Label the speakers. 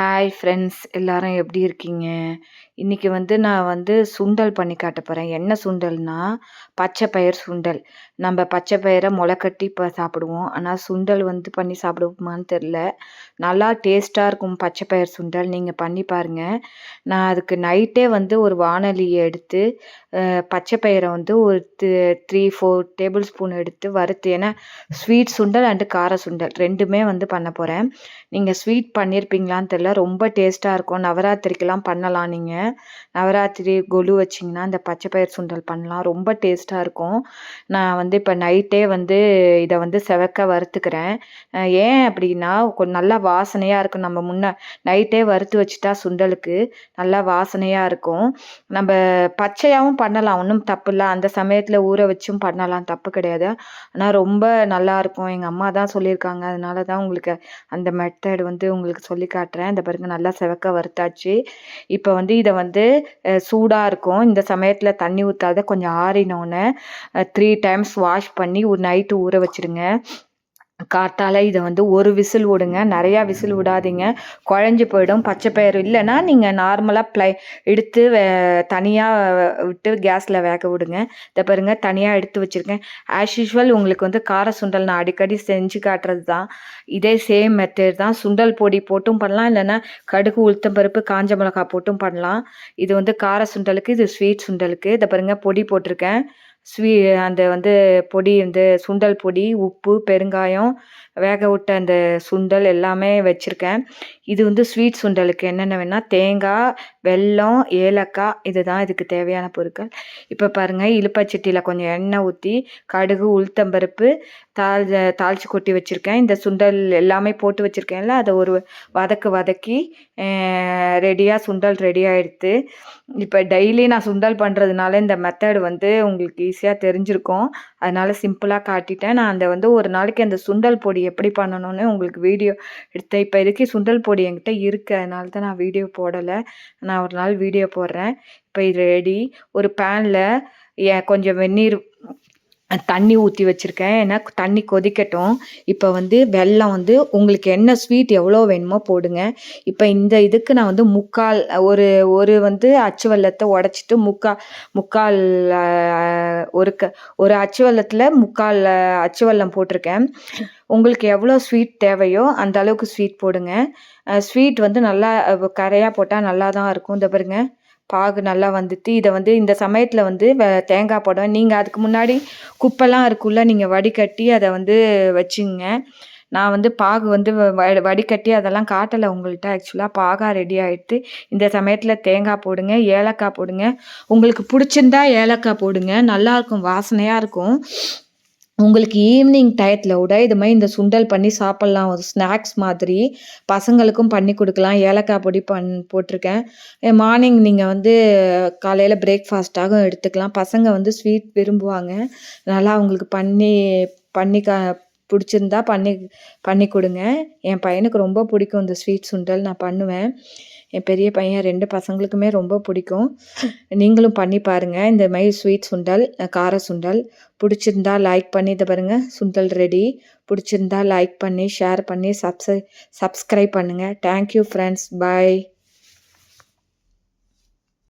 Speaker 1: Hi friends எல்லாரும் எப்படி இருக்கீங்க? இன்னைக்கு வந்து நான் வந்து சுண்டல் பண்ணி காட்ட போகிறேன் என்ன சுண்டல்னா, பச்சை பயிர் சுண்டல். நம்ம பச்சை பயிரை மொளக்கட்டி இப்போ சாப்பிடுவோம். ஆனால் சுண்டல் வந்து பண்ணி சாப்பிடுவோமான்னு தெரில நல்லா டேஸ்ட்டாக இருக்கும் பச்சை பயிர் சுண்டல். நீங்கள் பண்ணி பாருங்கள் நான் அதுக்கு நைட்டே வந்து ஒரு வானொலியை எடுத்து, பச்சை பயிரை வந்து ஒரு த்ரீ ஃபோர் டேபிள் ஸ்பூன் எடுத்து வறுத்து ஏன்னா ஸ்வீட் சுண்டல் அண்டு கார சுண்டல் ரெண்டுமே வந்து பண்ண போகிறேன் நீங்கள் ஸ்வீட் பண்ணியிருப்பீங்களான்னு தெரியல. ரொம்ப டேஸ்ட்டாக இருக்கும். நவராத்திரிக்கெலாம் பண்ணலாம் நீங்கள் நவராத்திரி கொலு வச்சிங்கன்னா இந்த பச்சை பயிர் சுண்டல் பண்ணலாம். ரொம்ப டேஸ்ட்டாக இருக்கும். நான் வந்து இப்போ நைட்டே வந்து இதை வந்து செவக்க வறுத்துக்கிறேன். ஏன் அப்படின்னா, கொஞ்சம் நல்லா வாசனையாக இருக்கும். நம்ம முன்ன நைட்டே வறுத்து வச்சுட்டா சுண்டலுக்கு நல்லா வாசனையாக இருக்கும். நம்ம பச்சையாகவும் பண்ணலாம். ஒண்ணும் தப்பில்ல. அந்த சமயத்தில் ஊற வச்சும் பண்ணலாம். தப்பு கிடையாது. ஆனால் ரொம்ப நல்லாயிருக்கும் எங்கள் அம்மா தான் சொல்லியிருக்காங்க. அதனால தான் உங்களுக்கு அந்த மெத்தட் வந்து உங்களுக்கு சொல்லி காட்டுறேன். இந்த பாருங்க நல்லா செவக்க வறுத்தாச்சு. இப்போ வந்து இதை வந்து சூடாக இருக்கும். இந்த சமயத்தில் தண்ணி ஊற்றாத கொஞ்சம் ஆறினோன்னே த்ரீ டைம்ஸ் வாஷ் பண்ணி ஒரு நைட்டு ஊற வச்சுருங்க. காத்தால இதை வந்து ஒரு விசில் விடுங்க. நிறையா விசில் விடாதீங்க. குழஞ்சு போயிடும். பச்சை பயிறு இல்லைன்னா நீங்கள் நார்மலாக ப்ளை எடுத்து தனியாக விட்டு கேஸில் வேக விடுங்க. இதை பாருங்க தனியாக எடுத்து வச்சிருக்கேன். ஆஸ் யூஷுவல் உங்களுக்கு வந்து கார சுண்டல் நான் அடிக்கடி செஞ்சு காட்டுறது தான். இதே சேம் மெத்தட் தான். சுண்டல் பொடி போட்டும் பண்ணலாம். இல்லைன்னா கடுகு, உளுத்தம் பருப்பு, காஞ்ச மிளகா போட்டும் பண்ணலாம். இது வந்து கார சுண்டலுக்கு, இது ஸ்வீட் சுண்டலுக்கு. இதை பாருங்க பொடி போட்டிருக்கேன். ஸ்வீ அந்த வந்து பொடி வந்து சுண்டல் பொடி, உப்பு, பெருங்காயம், வேக விட்ட அந்த சுண்டல் எல்லாமே வச்சுருக்கேன். இது வந்து ஸ்வீட் சுண்டலுக்கு. என்னென்ன வேணால் தேங்காய், வெல்லம், ஏலக்காய் இதுதான் இதுக்கு தேவையான பொருட்கள். இப்போ பாருங்கள் இழுப்பச்சட்டியில் கொஞ்சம் எண்ணெய் ஊற்றி கடுகு, உளுத்தம் பருப்பு, தாள் தாளித்து கொட்டி வச்சுருக்கேன். இந்த சுண்டல் எல்லாமே போட்டு வச்சுருக்கேன்ல அதை ஒரு வதக்கு வதக்கி ரெடியாக சுண்டல் ரெடி ஆயிடுத்து. இப்போ டெய்லி நான் சுண்டல் பண்ணுறதுனால இந்த மெத்தடு வந்து உங்களுக்கு ஈஸியாக தெரிஞ்சிருக்கும். அதனால் சிம்பிளாக காட்டிட்டேன். நான் அந்த வந்து ஒரு நாளைக்கு அந்த சுண்டல் பொடி எப்படி பண்ணணும்னு உங்களுக்கு வீடியோ எடுத்தேன். இப்போதைக்கு சுண்டல் பொடி என்கிட்ட இருக்குது அதனால தான் நான் வீடியோ போடலை நான் ஒரு நாள் வீடியோ போடுறேன். இப்போ இது ரெடி. ஒரு பேனில் கொஞ்சம் வெந்நீர் தண்ணி ஊற்றி வச்சுருக்கேன் ஏன்னா தண்ணி கொதிக்கட்டும். இப்போ வந்து வெல்லம் வந்து உங்களுக்கு என்ன ஸ்வீட் எவ்வளோ வேணுமோ போடுங்க. இப்போ இந்த இதுக்கு நான் வந்து 3/4 ஒரு ஒரு வந்து அச்சு வெள்ளத்தை உடச்சிட்டு முக்கால் முக்கால் ஒரு க ஒரு அச்சு வெள்ளத்தில் முக்கால் அச்சு வெள்ளம் போட்டிருக்கேன். உங்களுக்கு எவ்வளோ ஸ்வீட் தேவையோ அந்த அளவுக்கு ஸ்வீட் போடுங்க. ஸ்வீட் வந்து நல்லா கரையாக போட்டால் நல்லா தான் இருக்கும். இந்த பாருங்கள் பாகு நல்லா வந்துட்டு, இதை வந்து இந்த சமயத்தில் வந்து வ தேங்காய் போடுவேன். நீங்கள் அதுக்கு முன்னாடி குப்பைலாம் இருக்குள்ள நீங்கள் வடிகட்டி அதை வந்து வச்சுங்க. நான் வந்து பாகு வந்து வ வடிகட்டி அதெல்லாம் காட்டலை உங்கள்கிட்ட ஆக்சுவலாக பாகா ரெடி ஆகிட்டு இந்த சமயத்தில் தேங்காய் போடுங்க, ஏலக்காய் போடுங்க. உங்களுக்கு பிடிச்சிருந்தா ஏலக்காய் போடுங்க. நல்லாயிருக்கும் வாசனையாக இருக்கும். உங்களுக்கு ஈவினிங் டயத்தில் விட இது மாதிரி இந்த சுண்டல் பண்ணி சாப்பிட்லாம் ஒரு ஸ்நாக்ஸ் மாதிரி. பசங்களுக்கும் பண்ணி கொடுக்கலாம் ஏலக்காய் பொடி பண் போட்டிருக்கேன். மார்னிங் நீங்கள் வந்து காலையில் பிரேக்ஃபாஸ்ட்டாகவும் எடுத்துக்கலாம். பசங்க வந்து ஸ்வீட் விரும்புவாங்க. நல்லா அவங்களுக்கு பண்ணி பண்ணி கா பிடிச்சிருந்தா பண்ணி பண்ணி கொடுங்க என் பையனுக்கு ரொம்ப பிடிக்கும் இந்த ஸ்வீட் சுண்டல். நான் பண்ணுவேன். என் பெரிய பையன் ரெண்டு பசங்களுக்குமே ரொம்ப பிடிக்கும். நீங்களும் பண்ணி பாருங்கள் இந்த மாதிரி ஸ்வீட் சுண்டல், கார சுண்டல். பிடிச்சிருந்தா லைக் பண்ணி இதை பாருங்கள் சுண்டல் ரெடி. பிடிச்சிருந்தா லைக் பண்ணி, ஷேர் பண்ணி, சப்ஸ் சப்ஸ்கிரைப் பண்ணுங்கள் தேங்க் யூ ஃப்ரெண்ட்ஸ். பாய்.